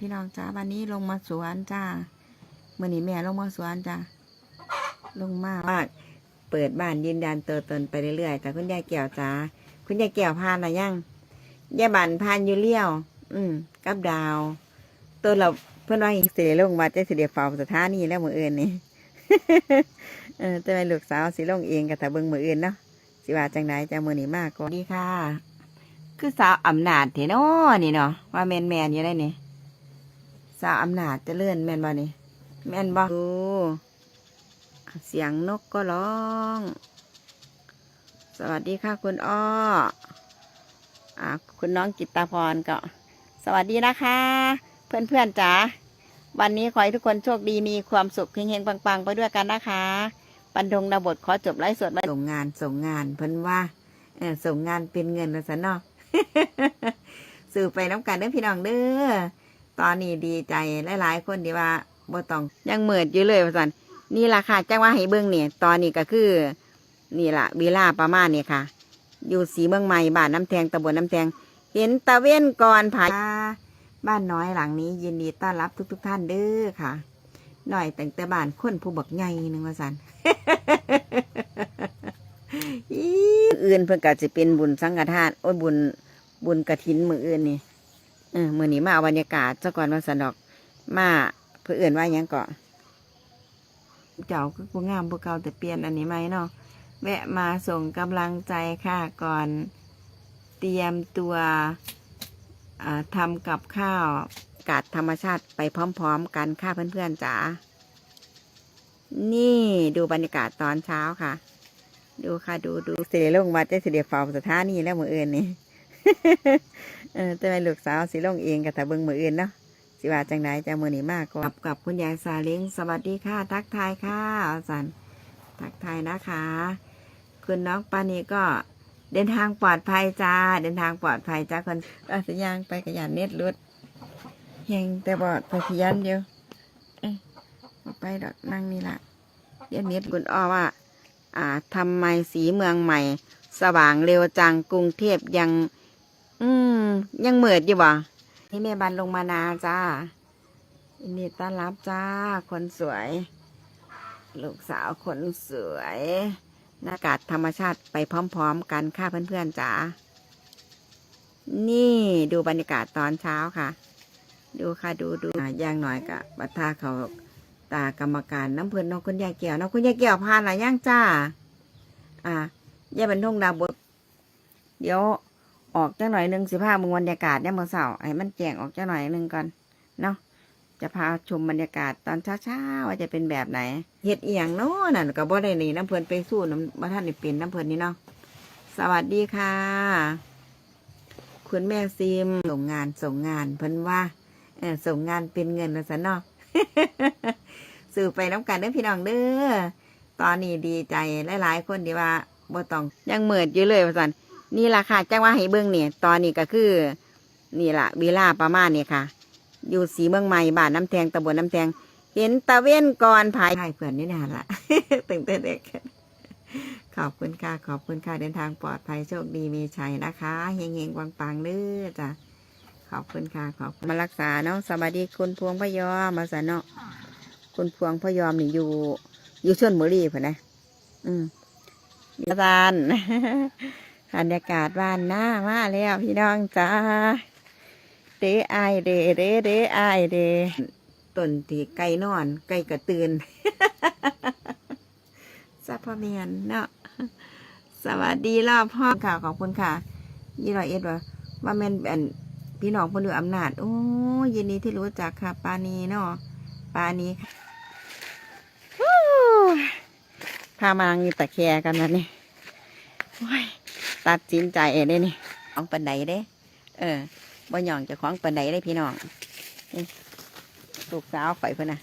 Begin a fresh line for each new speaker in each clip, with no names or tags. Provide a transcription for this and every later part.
พี่น้องจ้าวันนี้ลงมาสวนจ้าเมื่อนี้แม่ลงมาสวนจ้าลงมากมากเปิดบ้านยืนยันตัวตนไปเรื่อยๆแต่คุณยายเกี่ยวจ้าคุณยายเกี่ยวพานอะไรยังยายบันพานอยู่เลี้ยว อืมกับดาว ตัวเราเพื่อนว่าเสียลงวัดจะเสียเฝ้าสถานีแล้วมือเอื่นนี่เออแต่ว่าลูกสาวสิลงเองกับต่เบิ่งมืออื่นเนาะสิว่าจังไหนจะมือนี้มากก็ดีค่ะ คือสาวอำนาจเถเนาะนี่เนาะว่าแมนแมนอยู่ได้เนี่ย สาวอำนาจจะเลื่อนแม่นบ่นี่แม่นบ่ดูเสียงนกก็ร้อง สวัสดีค่ะคุณอ้ออ่าคุณน้องกิตตาพรก็ สวัสดีนะคะเพื่อนเพื่อนๆจ๋าวันนี้ขอให้ทุกคนโชคดีมีความสุขเฮงๆปังๆ ไปด้วยกันนะคะปันดงดาบทขอจบไลฟ์สดไว้ส่งงานส่งงานเพิ่นว่าเออส่งงานเป็นเงินแล้วซะเนาะสื่อไปน้ำกันเด้อพี่น้องเด้อ ตอนนี้ดีใจหลายๆคนที่ว่าบ่ต้องยังเหมิดอยู่เลยว่าซั่นนี่ล่ะค่ะจังว่าให้เบิ่งเนี่ยตอนนี้ก็คือ นี่ล่ะเวลาประมาณนี้ค่ะ อยู่สีเมืองใหม่บ้านน้ำแทงตำบลน้ำแทงเห็นตะเว้นก่อนผาบ้านน้อยหลังนี้ ยินดีต้อนรับทุกๆท่านเด้อค่ะ หน่อยแต่งแต่บ้านคนผู้บักใหญ่หนึงว่าซั่นอีอื่นเพิ่นก็สิเป็นบุญสังฆทานโอ้ยบุญบุญกระถินมืออื่นนี่ ออมื่อนี้มาเอาบรรยากาศซะก่อนว่าสนอก มาเพื่อเอื่นว่ายังเกาะเจ้าก็กูงามพวกเก่าแต่เปลี่ยนอันนี้ไหมเนาะแวะมาส่งกำลังใจค่ะก่อนเตรียมตัวอ่าทำกับข้าวกาดธรรมชาติไปพร้อม ๆ กันค่ะเพื่อนๆจ๋านี่ดูบรรยากาศตอนเช้าค่ะ ดูค่ะ ดูดูเสียลงวัดจะเสียเฝ้าสถานีแล้วมือเอื่นนี่ เออแต่ว่ลูกสาวสิลงเองกับแต่เบิ่งมืออื่นเนาะสิว่าจังไหนจะมือนี้มากก็กับกับคุณยายซาเล้งสวัสดีค่ะ ทักทายค่ะอาสันทักทายนะคะ คุณน้องปานีก็เดินทางปลอดภัยจ้า เดินทางปลอดภัยจ้าคนอาสยางไปกระยานเน็ตรุดเฮงแต่บอดไปพยันเดียวไปดอกนั่งนี่ละเดี๋ยวเน็ตคุณอ้อว่า อ่าทำไมสีเมืองใหม่ สว่างเร็วจังกรุงเทพยัง อืม ยังเหมือดอยู่บ่นี่แม่บันลงมานาจ้ายินดีต้อนรับจ้า คนสวย ลูกสาวคนสวยหน้ากาศธรรมชาติไปพร้อม ๆ กันค่ะเพื่อนๆจ้านี่ดูบรรยากาศตอนเช้าค่ะ ดูค่ะดูดูอย่างหน่อยกะบัตทาเขาตากรรมการน้ำเพลินน้องคุณยายเกี่ยวน้องคุณยายเกี่ยวพานหลายย่างจ้า อ่ายายบรรทงดาวบดเดี๋ยว ออกจังหน่อยหนึ่งสิพามึงบรรยากาศเนี่ยามมื่อเสาร์ให้มันแจ้งออกจังหน่อยหนึ่งก่อนเนาะจะพาชมบรรยากาศตอนเช้าๆว่าจะเป็นแบบไหนเฮ็ดเอียงเนาะนั่นก็บ่ได้นี่น้ำเพลินไปสู้น้ำบ่ท่านนี่เป็นน้ำเพลินนี่เนาะสวัสดีค่ะ คุณแม่ซิมส่งงานส่งงานเพิ่นว่าเออส่งงานเป็นเงินแล้วซะเนาะสื่อไปน้ำกันเด้อพี่น้องเด้อตอนนี้ดีใจหลายๆคนที่ว่าบ่ต้องยังเหมิดอยู่เลยว่าสัน นี่ล่ะค่ะจังว่าให้เบิ้งเนี่ยตอนนี้ก็คือ นี่ล่ะเวลาประมาณนี้ค่ะ อยู่สีเมืองใหม่บ้านน้ำแทงตำบลน้ำแทง เห็นตะเว้นก่อนภายใช่เพื่อนนี่นานละตั้งแต่เด็กขอบคุณค่ะ ขอบคุณค่ะ เดินทางปลอดภัยโชคดีมีชัยนะคะเฮงเฮงปังปังเด้อจ้ะขอบคุณค่ะ ขอบคุณมารักษาเนาะสวัสดีคุณพวงพยอมมาสะเนาะคุณพวงพยอมนี่อยู่ อยู่ชนบุรีพ่นนะ อืมอาจารย์ บรรยากาศบ้านหน้ามาแล้วพี่น้องจ้าเดไอเดเดเดไอเดต้นที่ไก่นอนไก่กระตือนซัพพะเมียนเนาะสวัสดีรอบพ่อค่ะขอบคุณค่ะ ยี่ร้อยเอ็ดว่าว่าแม่นอันพี่น้องพลเรืออำนาจ โอ้ยินดีที่รู้จักค่ะ ปานีเนาะปานีค่ะพามางีตะแคร์กันนะนี่โอ้ย ตัดสินใจเองได้นี่ของปันไดเด้ เออบ่หย่องเจะของปันไดได้พี่น้องนี่ลูกสาวข่อยเพิ่นน่ะ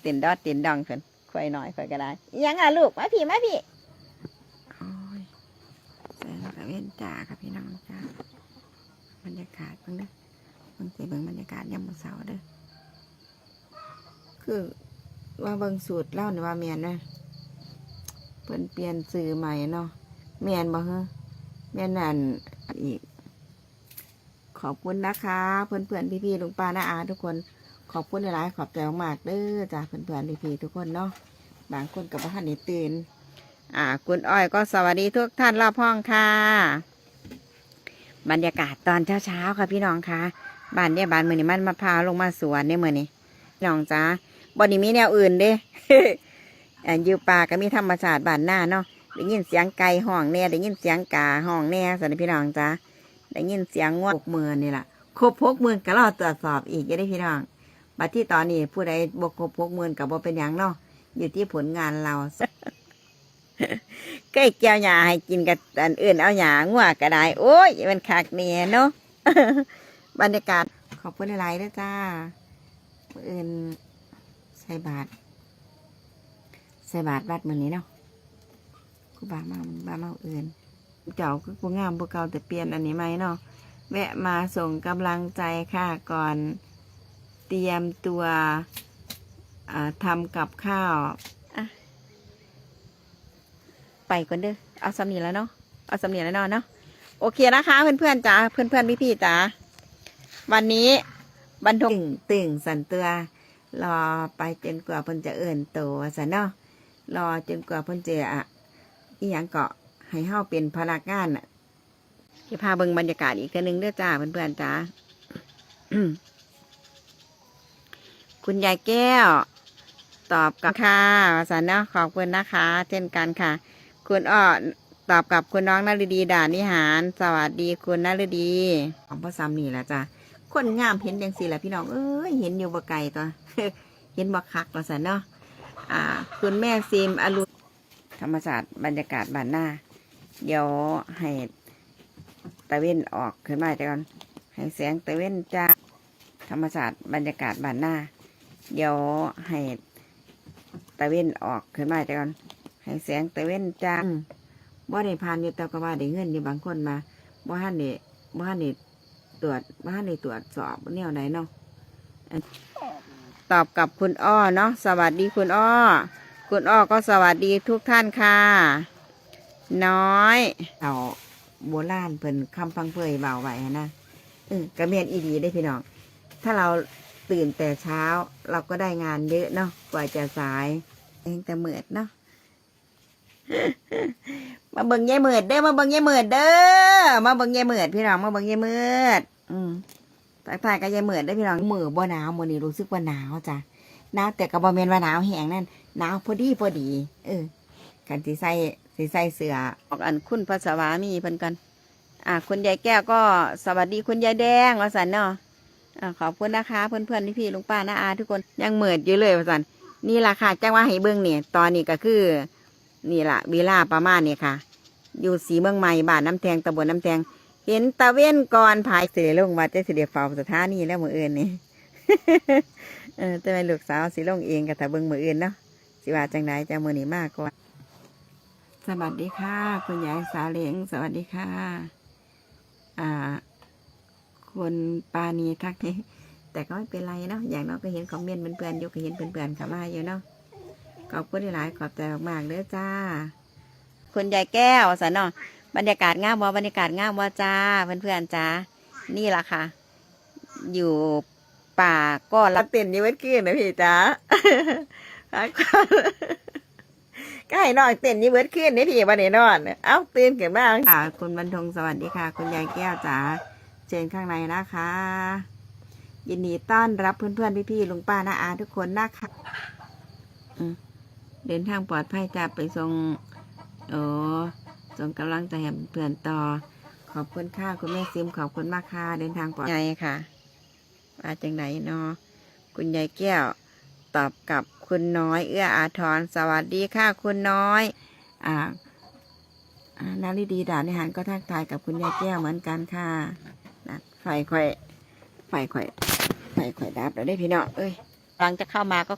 เต้นดอดเต้นดองเพิ่นข่อยหน่อยข่อยก็ได้อิหยังอะลูกมาพี่มาพี่โอ้ยแสงตะเวนจ้าค่ะพี่น้องจ้าบรรยากาศเบิ่งเด้อเบิ่งสิเบิ่งบรรยากาศยามมื้อเช้าเด้อคือว่าเบิ่งสูตรเล่านี่ว่าแม่นนะเพิ่นเปลี่ยนสื่อใหม่เนาะแม่นบ่ฮะ แม่นั่นอีก ขอบคุณนะคะ เพื่อนเพื่อนพี่พี่ๆลุงป้าน้าอาทุกคนขอบคุณหลายๆขอบใจมากเด้อจ้าเพื่อนเพื่อนพี่พี่ๆทุกคนเนาะบางคนกับท่านได้ตื่นอ่า คุณอ้อยก็สวัสดีทุกท่านรอบห้องค่ะ บรรยากาศตอนเช้าๆค่ะพี่น้องค่ะบ้านเนี่ยบ้านมือนี่มันมะพร้าวลงมาสวนเนี่ยมือนี่พี่น้องจ้าบอนี้มีแนวอื่นเด้อยู่ป่าก็มีธรรมชาติบ้านหน้าเนาะ ได้ยินเสียงไก่ห้องแน่ได้ยินเสียงกาห้องแน่สันนิพี่น้องจ้าได้ยินเสียงงวกมือนี่แหละครบพกมือก็รอตรวจสอบอีกจะได้พี่น้องบัดที่ตอนนี้ผู้ใดบกครบพกมือกับบ่เป็นอย่างเนาะอยู่ที่ผลงานเราใกล้เกี่ยวหญ้าให้กินกับอันอื่นเอาหญ้างัวก็ได้ โอ้ยมันคักเนี่ยเนาะบรรยากาศขอบคุณหลายๆด้วยจ้าออื่นใส่บาทใส่บาทวัดมือนี้เนาะ กูบามาบามาเอาอื่นเจ้าก็กูงามพวกเก่าแต่เปลี่ยนอันนี้ไหมเนาะแวะมาส่งกำลังใจค่ะก่อนเตรียมตัวอ่าทำกับข้าวอะไปก่อนเด้อเอาสำเนียงแล้วเนาะเอาสำเนียงแล้วเนาะเนาะโอเคนะคะเพื่อนๆจ๋าเพื่อนๆพี่ๆจ๋าวันนี้บรรทุกตึงสันเตือรอไปจนกว่าเพิ่นจะเอิ่นโตสันเนาะรอจนกว่าเพิ่นจะ อะอีหยังเกาะให้เฮาเป็นพนักงานน่ะจะพาเบิ่งบรรยากาศอีกเทื่อนึงเด้อจ้าเพื่อนๆจ้าคุณยายแก้ว ตอบกับค่ะวาสันเนาะขอบคุณนะคะ เช่นกันค่ะ คุณอ้อตอบกับคุณน้องนฤดีด่านิหาร สวัสดีคุณนฤดีของพ่อซ้ำนี่แหละจ้ะคนงามเห็นยังสิแหละพี่น้องเอ้ยเห็นอยู่บ่ไกลตัว เห็นบ่คักวาสันเนาะอ่า คุณแม่ซิมอรุณ ธรรมศาสตร์บรรยากาศบ้านหน้า เดี๋ยวให้ตะเว้นออกขึ้นมาแต่ก่อนให้แสงตะเว้นจ้าธรรมศาสตร์บรรยากาศบ้านหน้า เดี๋ยวให้ตะเว้นออกขึ้นมาแต่ก่อนให้แสงตะเว้นจาอืมบ่ได้ผ่านอยู่แต่ก็ว่าได้เงินอยู่บางคนมาบ่ฮันนี่บ่ฮันนี่ตรวจบ่ฮันนี่ตรวจสอบแนวไหนเนาะตอบกับคุณอ้อเนาะสวัสดีคุณอ้อ คุณอ้อก็สวัสดีทุกท่านค่ะ น้อยเอาโบราณเพิ่นคำพังเพยเบาไว้นะเออกระเมียนอีดีได้พี่น้อง ถ้าเราตื่นแต่เช้าเราก็ได้งานเยอะเนาะกว่าจะสายเองแต่เหมือดเนาะมาเบิ่งยายเหมือดเด้อมาเบิ่งยายเหมือดเด้อมาเบิ่งยายเหมือดพี่น้องมาเบิ่งยายเหมือดอืมทักทายกับยายเหมือดได้พี่น้องเมือบ่หนาวมื้อนี้รู้สึกว่าหนาวจ้ะหนาวแต่ก็บ่แม่นว่าหนาวแห้งนั่น หนาวพอดีพอดี เออกันสิใส่สิใส่เสื้อออกอันคุณภาษาวามีเพิ่นกันอ่าคุณยายแก้วก็สวัสดีคุณยายแดงวสันเนาะอ่าขอบคุณนะคะเพื่อนเพื่อนๆพี่ๆลุงป้าน้าอาทุกคนยังเหมิดอยู่เลยว่าสันนี่ล่ะค่ะจ้างว่าให้เบิ้งเนี่ยตอนนี้ก็คือ นี่ล่ะเวลาประมาณนี้ค่ะ อยู่สีเมืองใหม่บ้านน้ำแทงตำบลน้ำแทง เห็นตะเว้นก่อนภายเสียลงมาจะเสียเฝ้าสถานีแล้วมืออื่นนี่เออแต่ไม่ลูกสาวสิลงเองกับแต่เบิ้งมืออื่นเนาะ สิว่าจังไดจังมือนี้มากก่อนสวัสดีค่ะ คุณยายสาเหลงสวัสดีค่ะ อ่า คุณปานีทักนี้แต่ก็ไม่เป็นไรเนาะอย่างน้อยก็เห็นคอมเมนต์เพื่อนๆอยู่ก็เห็นเพื่อนๆเข้ามาอยู่เนาะขอบคุณหลายๆขอบใจมากๆเลยจ้า คุณยายแก้วสันเนาะบรรยากาศงามว่าบรรยากาศงามว่าจ้าเพื่อนๆจ้านี่ล่ะค่ะ อยู่ป่าก็รับเต้นอยี่เว้นกี้นะพี่จ้า พักก็ให้นอนเต้นนี่เบิดขึ้นนี่พี่วันนี้นอน เอ้าตื่นเกิดบ้างค่ะ คุณบรรทงสวัสดีค่ะ คุณยายแก้วจ๋าเชิญข้างในนะคะ ยินดีต้อนรับเพื่อนๆพี่ๆลุงป้าน้าอาทุกคนนะคะเดินทางปลอดภัยจะไปส่งโอ้ส่งกำลังใจให้เพื่อนต่อ ขอบคุณค่ะคุณแม่ซิมขอบคุณมากค่ะเดินทางปลอดภัยค่ะว่าจังไหนเนาะคุณยายแก้วตอบกับ คุณน้อย เอื้ออาทร สวัสดีค่ะคุณน้อย อ่านาริดีดานิหารก็ทักทายกับคุณยายแก้วเหมือนกันค่ะนะไฟค่อย ไฟค่อย ไฟค่อยดับแล้วได้พี่น้อง เอ้ยหลังจะเข้ามาก็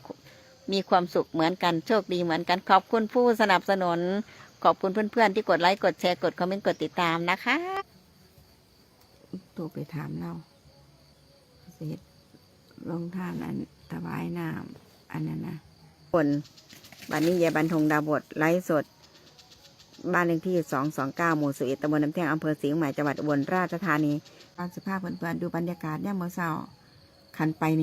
มีความสุขเหมือนกัน โชคดีเหมือนกัน ขอบคุณผู้สนับสนุน ขอบคุณเพื่อนๆที่กดไลค์ กดแชร์ กดคอมเมนต์ กดติดตามนะคะโทรไปถามเราเสร็จลงท่านอันถวายน้ำ อันนั้นนะคนวันนี้ยายบันทงดาบทไลฟ์สด บ้านเลขที่สองสองเก้าหมู่สิบเอ็ดตำบลน้ำแท่งอำเภอสิงห์ใหม่จังหวัดอุบลราชธานีตอนสิภาพเพื่อนๆดูบรรยากาศเนี่ยามมื่อเช้าคันไปนี่